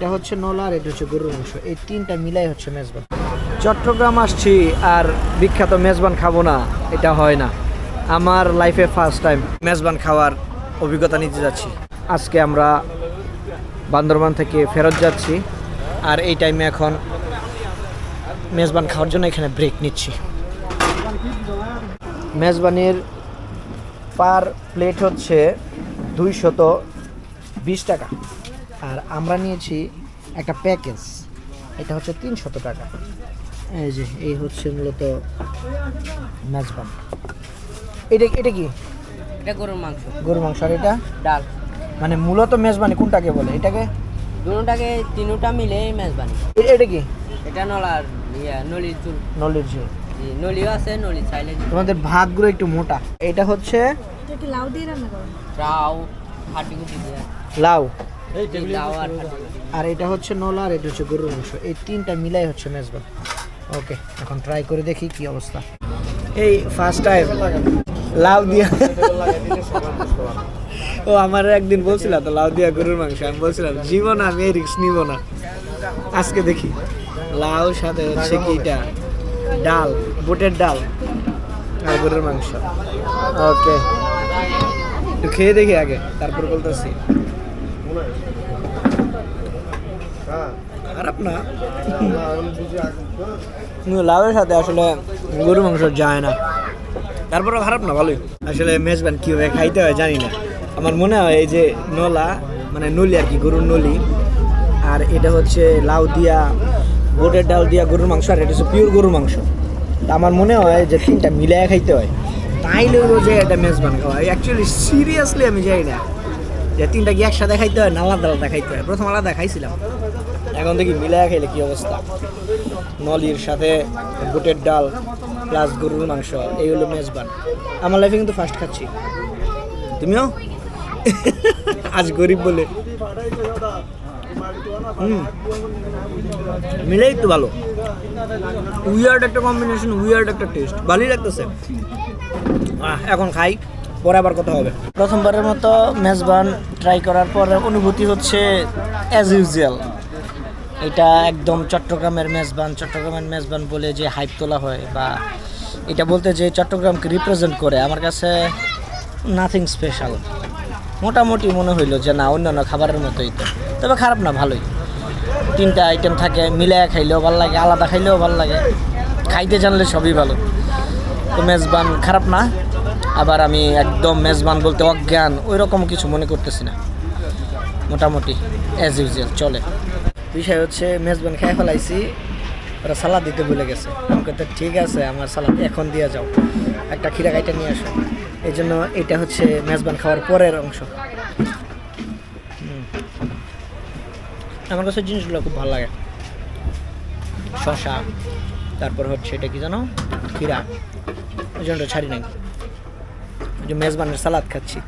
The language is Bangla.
এটা হচ্ছে নলা, আর এটা হচ্ছে গরুর মাংস। এই তিনটা মিলাই হচ্ছে মেজবান। চট্টগ্রাম আসছি, আর বিখ্যাত মেজবান খাব না, এটা হয় না। আমার লাইফে ফার্স্ট টাইম মেজবান খাওয়ার অভিজ্ঞতা নিতে যাচ্ছি। আজকে আমরা বান্দরবান থেকে ফেরত যাচ্ছি, আর এই টাইমে এখন মেজবান খাওয়ার জন্য এখানে ব্রেক নিচ্ছি। মেজবানির পার প্লেট হচ্ছে দুইশত বিশ টাকা। আর আমরা নিয়েছি একটা প্যাকেজ। এটা হচ্ছে তিনশত টাকা। এই যে এই হচ্ছে মূলত মেজবান। এটা এটা কি? এটা গরুর মাংস। গরু মাংস। আর এটা? ডাল। মানে মূলত মেজবানি কোনটাকে বলে? এটাকে? দুটাকে তিনটা মিলে মেজবানি। এটা কি? এটা নলার ইয়া নলির চুল নলের জি, নলিও আছে নলি চাইলে তোমাদের ভাতগুলো একটু মোটা। এটা হচ্ছে গুটি দিয়ে লাউ জি, লাউ হাড্ডি গুটি। আর এটা হচ্ছে নলা আর এটা হচ্ছে গরুর মাংস। এই তিনটা মিলাই হচ্ছে মেজবান ওকে এখন ট্রাই করে দেখি কি অবস্থা। এই ফার্স্ট টাইম লাউ দিয়া। ও আমার একদিন বলছিল তো লাউ দিয়া গরুর মাংস। আমি বলছিলাম জীবন আমি এই রিক্স নিব না। আজকে দেখি। লাউ সাথে হচ্ছে কি এটা? ডাল বুটের ডাল আর গরুর মাংস। ওকে একটু খেয়ে দেখি আগে তারপর বলতেছি। খারাপ না। লাউয়ের সাথে আসলে গরু মাংস যায় না। তারপরে খারাপ না ভালোই। আসলে মেজবান কীভাবে খাইতে হয় জানি না। আমার মনে হয় এই যে নলা মানে নলি আর কি গরুর নলি আর এটা হচ্ছে লাউ দিয়া গোটের ডাল দিয়া গরুর মাংস আর এটা হচ্ছে পিওর গরুর মাংস। তা আমার মনে হয় যে তিনটা মিলায় খাইতে হয়। তাইলে হলো যে এটা মেজবান খাওয়া। অ্যাকচুয়ালি সিরিয়াসলি আমি যাই না। যে তিনটা কি একসাথে খাইতে হয় না আলাদা আলাদা খাইতে হয়? প্রথম আলাদা খাইছিলাম। এখন দেখি মিলায় খাইলে কি অবস্থা? নলির সাথে বুটের ডাল প্লাস গরুর মাংস, এই হলো মেজবান। আমার লাইফে কিন্তু ফার্স্ট খাচ্ছি। তুমিও? আজ গরিব বলে। হুম। মিলেই তো ভালো। উইয়ার্ড একটা কম্বিনেশন উইয়ার্ড একটা টেস্ট ভালোই লাগতেছে। এখন খাই। পরে আবার কথা হবে। প্রথমবারের মতো মেজবান ট্রাই করার পর অনুভূতি হচ্ছে অ্যাজ ইউজুয়াল এটা একদম চট্টগ্রামের মেজবান চট্টগ্রামের মেজবান বলে যে হাইপ তোলা হয় বা এটা বলতে যে চট্টগ্রামকে রিপ্রেজেন্ট করে, আমার কাছে নাথিং স্পেশাল মোটামুটি মনে হইল যে না, অন্যান্য খাবারের মতোই তো। তবে খারাপ না, ভালোই। তিনটা আইটেম থাকে, মিলায় খাইলেও ভালো লাগে, আলাদা খাইলেও ভালো লাগে। খাইতে জানলে সবই ভালো। তো মেজবান খারাপ না আবার আমি একদম মেজবান বলতে অজ্ঞান ওই রকম কিছু মনে করতেছি না। মোটামুটি অ্যাজ ইউজুয়াল চলে। বিষয় হচ্ছে, মেজবান খেয়ে ফেলাইছি, ওরা সালাদ দিতে ভুলে গেছে। আমাকে তো ঠিক আছে, আমার সালাদ এখন দিয়ে যাও। একটা খিরা কাইটা নিয়ে আসো। এই জন্য এটা হচ্ছে মেজবান খাওয়ার পরের অংশ। আমার কাছে জিনিসগুলো খুব ভালো লাগে। শশা তারপর হচ্ছে এটা কি জানো? খিরা ওই জন্য ছাড়ি ওই যে মেজবানের সালাদ খাচ্ছি।